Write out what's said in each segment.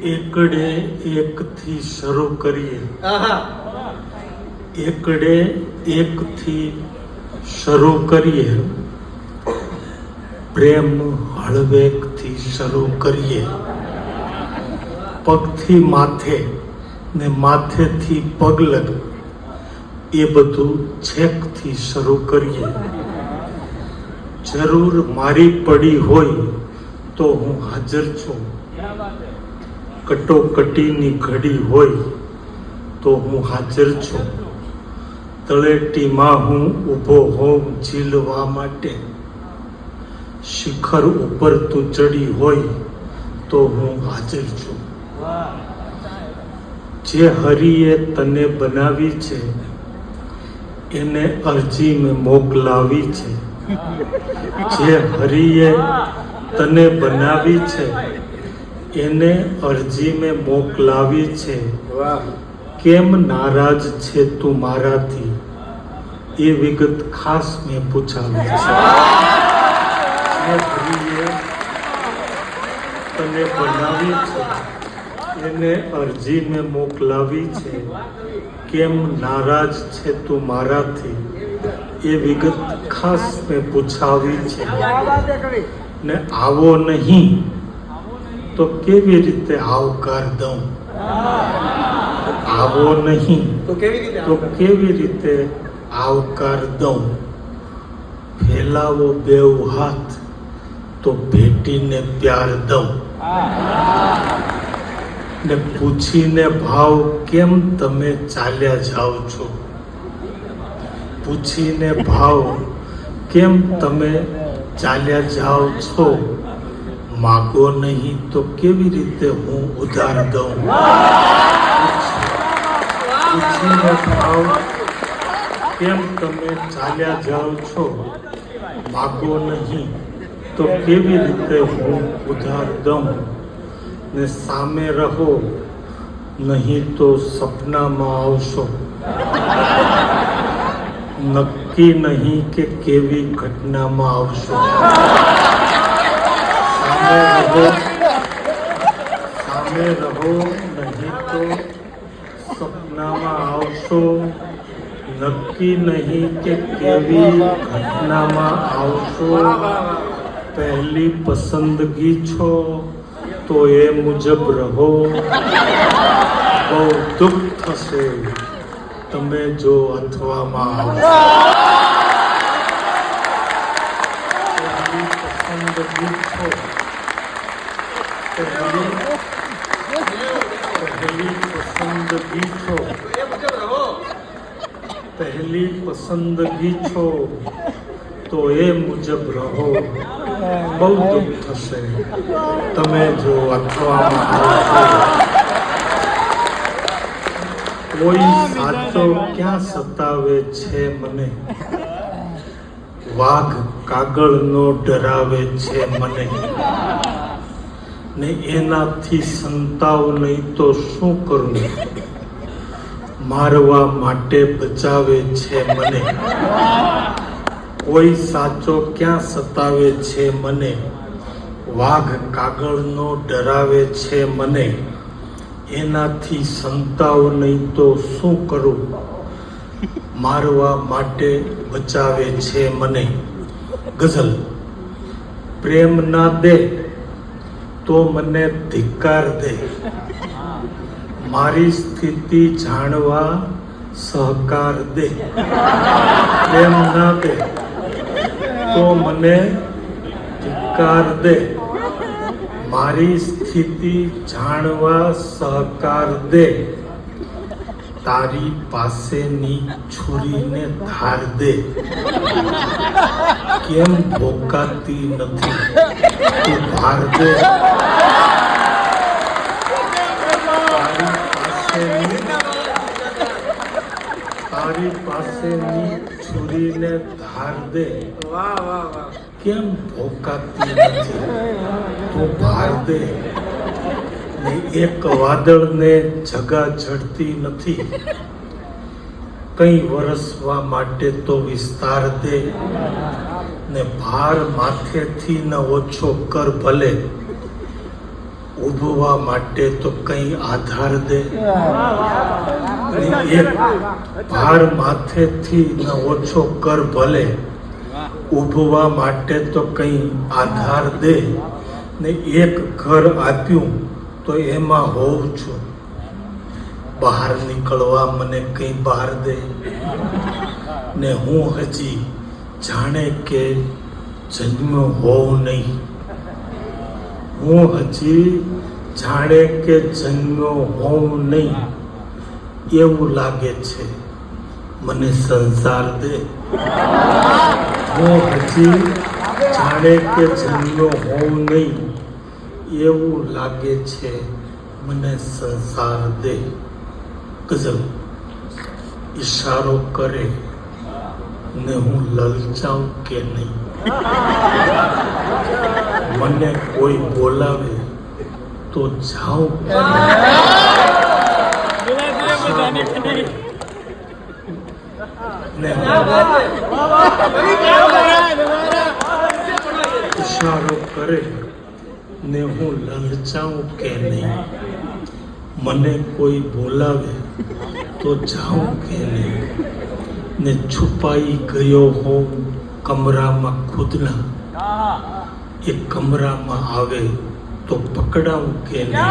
એકડે એકથી શરૂ કરીએ. એકડે એકડે એકથી શરૂ કરીએ. પ્રેમ હળવેકથી શરૂ કરીએ. પગથી માથે ને માથેથી પગ લગ એ બધું છેકથી શરૂ કરીએ. જરૂર મારી પડી હોય તો હું હાજર છું. કટોકટીની ઘડી હોય તો હું હાજર છું. તળેટીમાં હું ઊભો હોઉં ઝીલવા માટે. શિખર ઉપર તું ચડી હોય તો હું હાજર છું. જે હરિએ તને બનાવી છે, એને અરજી મેં મોકલાવી છે. જે હરિએ તને બનાવી છે એને અરજી મેં મોકલાવી છે. કેમ નારાજ છે તું મારાથી? એ વિગત ખાસ મેં પૂછાવી છે. તને બનાવી છે. એને અરજી મેં મોકલાવી છે. કેમ નારાજ છે તું મારાથી? એ વિગત ખાસ મેં પૂછાવી છે. ને આવો નહીં. તો કેવી રીતે આવકાર દઉં? આવો નહીં. તો કેવી રીતે તો કેવી રીતે આવકાર દઉં? ફેલાવો બેવ હાથ તો ભેટીને પ્યાર દઉં. ને પૂછીને ભાવ કેમ તમે ચાલ્યા જાઓ છો? પૂછીને ભાવ કેમ તમે ચાલ્યા જાઓ છો? માગો નહીં તો કેવી રીતે હું ઉધાર દઉં? ભાવ કેમ તમે ચાલ્યા જાઓ છો? માગો નહીં તો કેવી રીતે હું ઉધાર દઉં? ને સામે રહો, નહીં તો સપનામાં આવશો. નક્કી નહીં કે કેવી ઘટનામાં આવશો. સામે રહો સામે રહો નહીં તો સપનામાં આવશો નક્કી નહીં કે કેવી ઘટનામાં આવશો પહેલી પસંદગી છો તો એ મુજબ રહો બહુ દુઃખ થશે તમે જો અથવામાં આવશો પહેલી પસંદગી છો પહેલી પસંદગી છો પહેલી પસંદગી છો તો એ મુજબ રહો બહુ દુઃખ થશે તમે જો અથવામાં કોઈ સાચો ક્યાં સતાવે છે મને વાઘ કાગળનો ડરાવે છે મને ને એનાથી સંતાવ નહીં તો શું કરું? મારવા માટે બચાવે છે મને. કોઈ સાચો ક્યાં સતાવે છે મને? વાઘ કાગળનો ડરાવે છે મને. એનાથી સંતાવ નહીં તો શું કરું? મારવા માટે બચાવે છે મને. ગઝલ. પ્રેમ ના દે. તો મને ધિક્કાર દે. મારી સ્થિતિ જાણવા સહકાર દે. એમ ના દે, તો મને ધિક્કાર દે. મારી સ્થિતિ જાણવા સહકાર દે. તારી પાસેની છુરીને ધાર દે કેમ ભોકાતી નથી તું ધાર દે તારી પાસેની તારી પાસેની છુરીને ધાર દે વાહ વાહ વાહ કેમ ભોકાતી નથી તું ભાર દે ને એક વાદળને જગા જડતી નથી. કંઈ વરસવા માટે તો વિસ્તાર દે ને ભાર માથેથી ન ઓછો કર ભલે. ઉભવા માટે તો કઈ આધાર દે. એક ભાર માથેથી ન ઓછો કર ભલે. ઊભવા માટે તો કઈ આધાર દે. ને એક ઘર આપ્યું તો એમાં હોઉં છું. બહાર નીકળવા મને કંઈ બહાર દે. ને હું હજી જાણે કે જન્મ્યો હોઉં નહીં. હું હજી જાણે કે જન્મ્યો હોઉં નહીં. એવું લાગે છે. મને સંસાર દે. હું હજી જાણે કે જન્મ્યો હોઉં નહીં. એવું લાગે છે, મને સંસાર દે. ગઝલ. ઈશારો કરે ને હું લલચાઉં કે નહીં? મને કોઈ બોલાવે તો જાઉં ઈશારો કરે ને હું લલચાઉં કે નહીં? મને કોઈ બોલાવે તો જાઉં કે નહીં? ને છુપાઈ ગયો હોઉં કમરામાં ખુદના. એ કમરામાં આવે તો પકડાવું કે નહીં?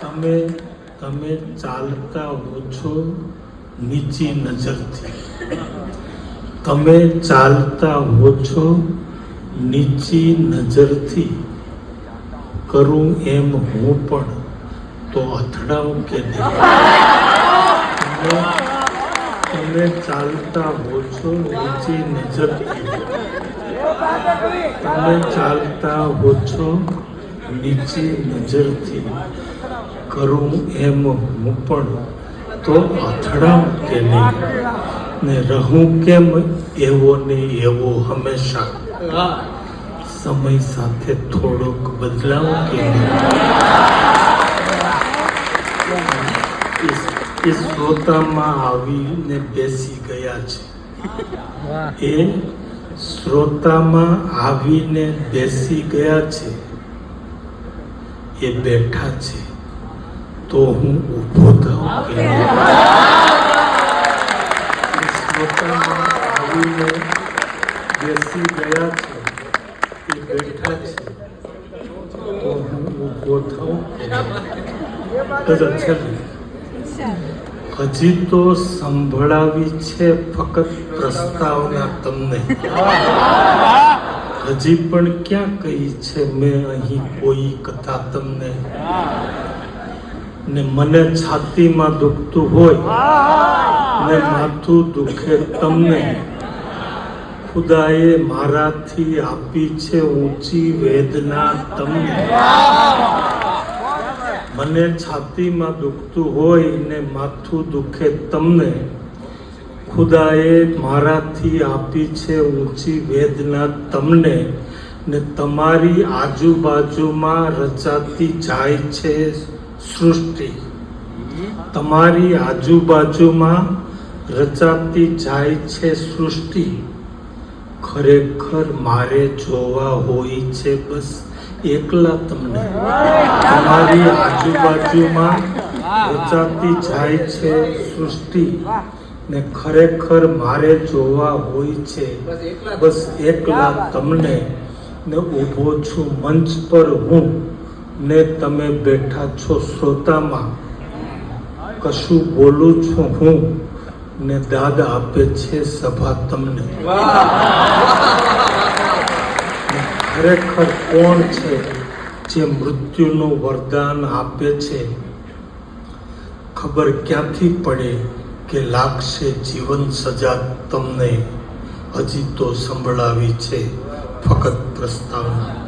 તમે તમે ચાલતા હો છો નીચી નજરથી. તમે ચાલતા હો છો નીચી નજરથી કરું એમ હું પણ તો અથડાવું કે નહીં? તમે ચાલતા હો છો નીચી નજરથી તમે ચાલતા હો છો નીચી નજરથી કરું એમ હું પણ તો અથડાવું કે નહીં? ને રહું કેમ એવો ને એવો હંમેશા? સમય સાથે થોડોક બદલાવ કે એ શ્રોતામાં આવીને બેસી ગયા છે. એ શ્રોતામાં આવીને બેસી ગયા છે. એ બેઠા છે. તો હું ઊભો થઉં કે બેસી ગયા છે એ બેઠા. હજી તો સંભળાવી છે ફક્ત પ્રસ્તાવના તમને. હજી પણ ક્યાં કહી છે મેં અહીં કોઈ કથા તમને? ને મને છાતીમાં દુખતું હોય, ને માથું દુખે તમને. ખુદાએ મારાથી આપી છે ઊંચી વેદના તમને. મને છાતીમાં દુખતું હોય ને માથું દુખે તમને. ખુદાએ મારાથી આપી છે ઊંચી વેદના તમને ને તમારી આજુબાજુમાં રચાતી જાય છે સૃષ્ટિ. તમારી આજુબાજુમાં રચાતી જાય છે સૃષ્ટિ. ખરેખર મારે જોવા હોય છે બસ એકલા તમને. તમારી આજુબાજુમાં રચાતી જાય છે સૃષ્ટિ ને ખરેખર મારે જોવા હોય છે બસ એકલા તમને ને ઊભો છું મંચ પર હું ને તમે બેઠા છો શ્રોતામાં. કશું બોલું છું હું ને દાદ આપે છે સભા તમને. ખરેખર કોણ છે જે મૃત્યુનું વરદાન આપે છે? ખબર ક્યાંથી પડે કે લાગશે જીવન સજા તમને? હજી તો સંભળાવી છે ફક્ત પ્રસ્તાવના.